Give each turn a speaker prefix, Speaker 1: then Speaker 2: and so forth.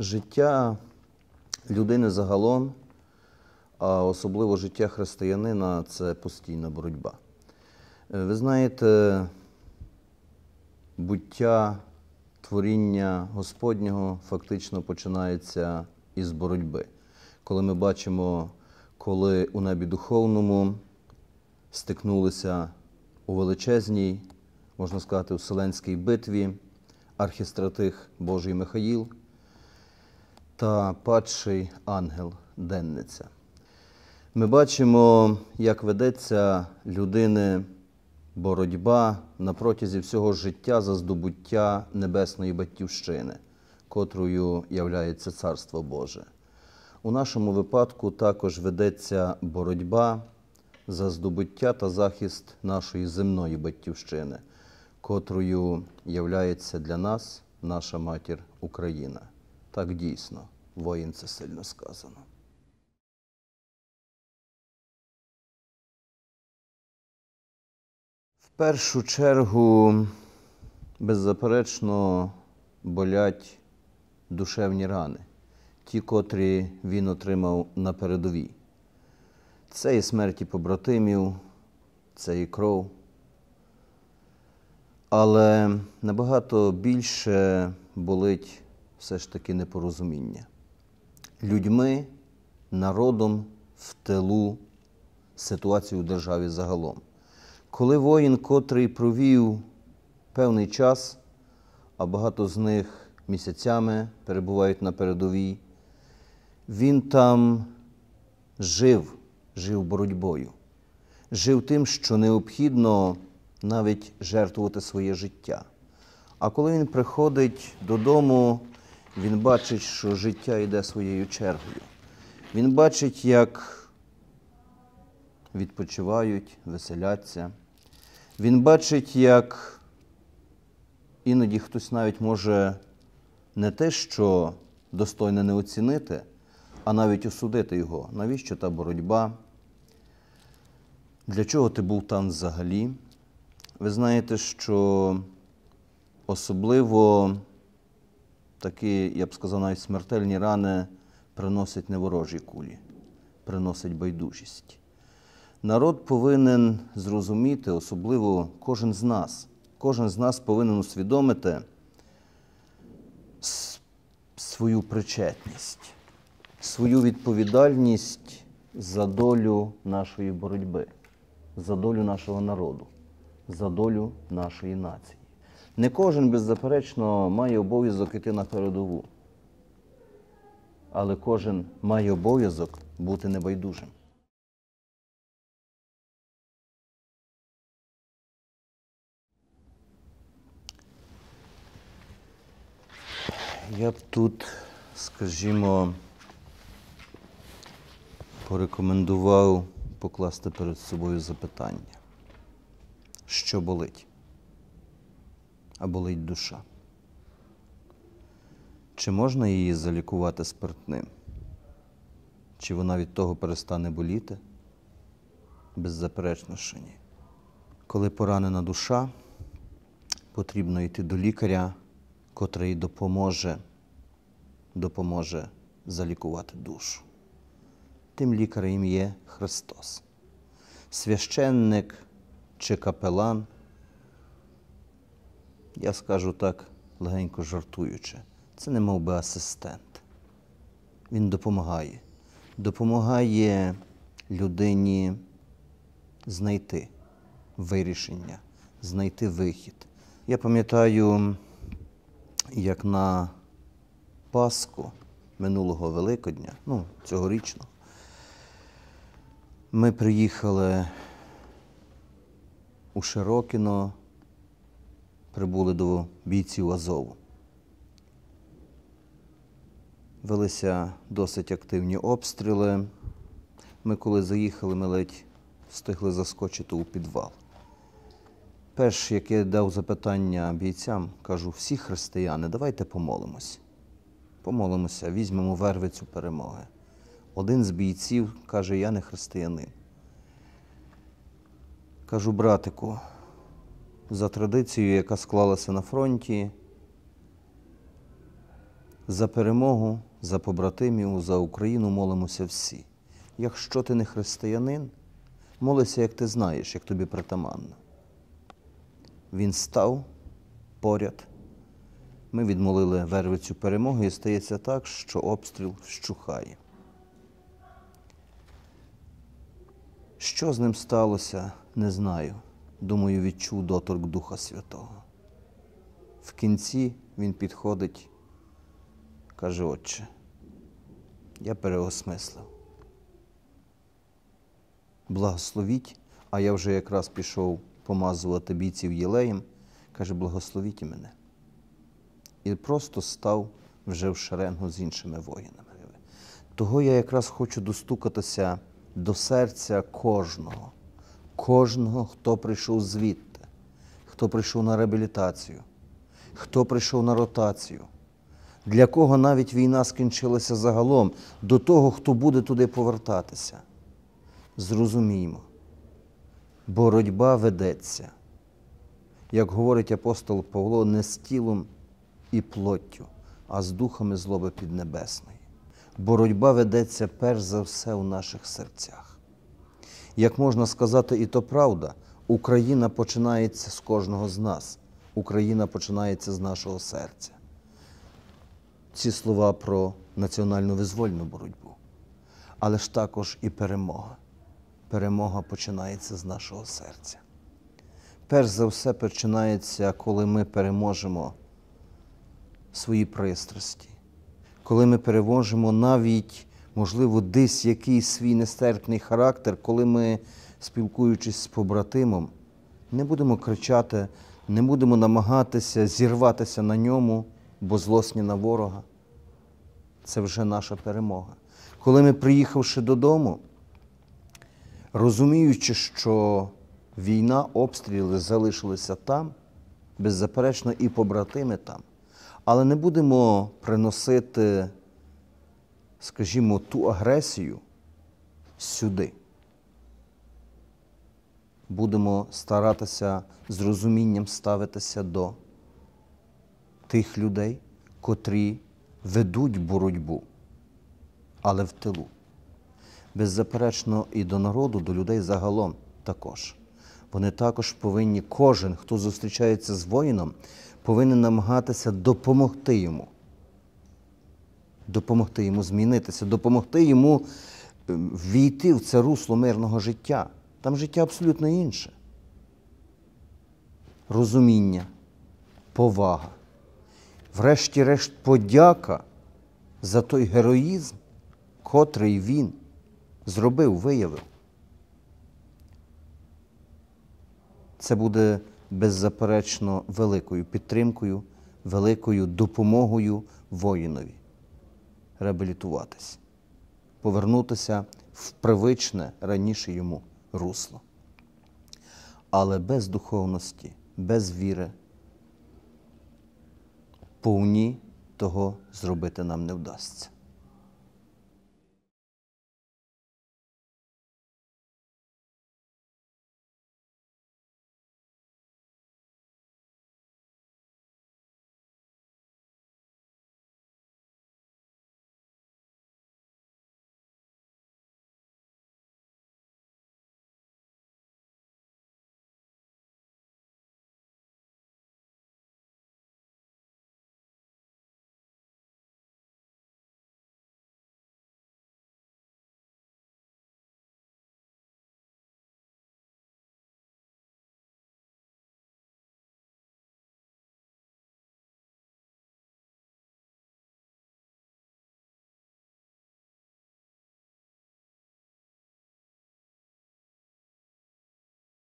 Speaker 1: Життя людини загалом, а особливо життя християнина це постійна боротьба. Е, Ви знаєте, буття творіння Господнього фактично починається із боротьби. Коли ми бачимо, коли у небі духовному стикнулися у величезній, можна сказати, у Вселенській битві архістратих Божий Михаїл та падший ангел Денниця. Ми бачимо, як ведеться людини боротьба на протязі всього життя за здобуття небесної батьківщини, котрою являється Царство Боже. У нашому випадку також ведеться боротьба за здобуття та захист нашої земної батьківщини, котрою являється для нас наша матір Україна. Так дійсно, воїн це сильно сказано. В першу чергу, беззаперечно, болять душевні рани, ті, котрі він отримав на передовій. Це і смерті побратимів, це і кров. Але набагато більше болить все ж таки непорозуміння. Людьми, народом в тилу ситуацію в державі загалом. Коли воїн, котрий провів певний час, а багато з них місяцями перебувають на передовій, він там жив, жив боротьбою, жив тим, що необхідно навіть жертвувати своє життя. А коли він приходить додому, він бачить, що життя йде своєю чергою. Він бачить, як відпочивають, веселяться. Він бачить, як іноді хтось навіть може не те, що достойно не оцінити, а навіть осудити його. Навіщо та боротьба? Для чого ти був там взагалі? Ви знаєте, що особливо такі, я б сказав, навіть смертельні рани приносять не ворожі кулі, приносять байдужість. Народ повинен зрозуміти, особливо кожен з нас. Кожен з нас повинен усвідомити свою причетність, свою відповідальність за долю нашої боротьби, за долю нашого народу, за долю нашої нації. Не кожен, беззаперечно, має обов'язок іти на передову, але кожен має обов'язок бути небайдужим. Я б тут, скажімо, порекомендував покласти перед собою запитання, що болить? А болить душа. Чи можна її залікувати спиртним? Чи вона від того перестане боліти? Беззаперечно, що ні. Коли поранена душа, потрібно йти до лікаря, котрий допоможе, допоможе залікувати душу. Тим лікарем є Христос. Священник чи капелан, я скажу так легенько жартуючи, це не мов би асистент. Він допомагає. Допомагає людині знайти вирішення, знайти вихід. Я пам'ятаю, як на Пасху минулого Великодня, ну, цьогорічного, ми приїхали у Широкіно, прибули до бійців Азову. Велися досить активні обстріли. Ми, коли заїхали, ми ледь встигли заскочити у підвал. Перш, як я дав запитання бійцям, кажу, всі християни, давайте помолимось. Помолимося, візьмемо вервицю перемоги. Один з бійців каже, я не християнин. Кажу, братику, за традицією, яка склалася на фронті, За перемогу, за побратимів, за Україну молимося всі. Якщо ти не християнин, молися, як ти знаєш, як тобі притаманно. Він став поряд. Ми відмолили вервицю перемоги, і стається так, що обстріл вщухає. Що з ним сталося, не знаю. Думаю, відчув доторк Духа Святого. В кінці він підходить, каже, Отче, я переосмислив. Благословіть, а я вже якраз пішов помазувати бійців єлеєм, каже, благословіть мене. І просто став вже в шеренгу з іншими воїнами. Того я якраз хочу достукатися до серця кожного, кожного, хто прийшов звідти, хто прийшов на реабілітацію, хто прийшов на ротацію, для кого навіть війна скінчилася загалом, до того, хто буде туди повертатися. Зрозуміймо, боротьба ведеться, як говорить апостол Павло, не з тілом і плоттю, а з духами злоби піднебесної. Боротьба ведеться перш за все у наших серцях. Як можна сказати, і то правда, Україна починається з кожного з нас. Україна починається з нашого серця. Ці слова про національну визвольну боротьбу, але ж також і перемога. Перемога починається з нашого серця. Перш за все починається, коли ми переможемо свої пристрасті, коли ми переможемо навіть, можливо, десь якийсь свій нестерпний характер, коли ми, спілкуючись з побратимом, не будемо кричати, не будемо намагатися зірватися на ньому, бо злосні на ворога. Це вже наша перемога. Коли ми, приїхавши додому, розуміючи, що війна, обстріли залишилися там, беззаперечно, і побратими там, але не будемо приносити, скажімо, ту агресію сюди. Будемо старатися з розумінням ставитися до тих людей, котрі ведуть боротьбу, але в тилу. Беззаперечно, і до народу, до людей загалом також. Вони також повинні, кожен, хто зустрічається з воїном, повинен намагатися допомогти йому. Допомогти йому змінитися, допомогти йому е, війти в це русло мирного життя. Там життя абсолютно інше. Розуміння, повага, врешті-решт, подяка за той героїзм, котрий він зробив, виявив. Це буде беззаперечно великою підтримкою, великою допомогою воїнові реабілітуватись, повернутися в привичне раніше йому русло. Але без духовності, без віри, повні того зробити нам не вдасться.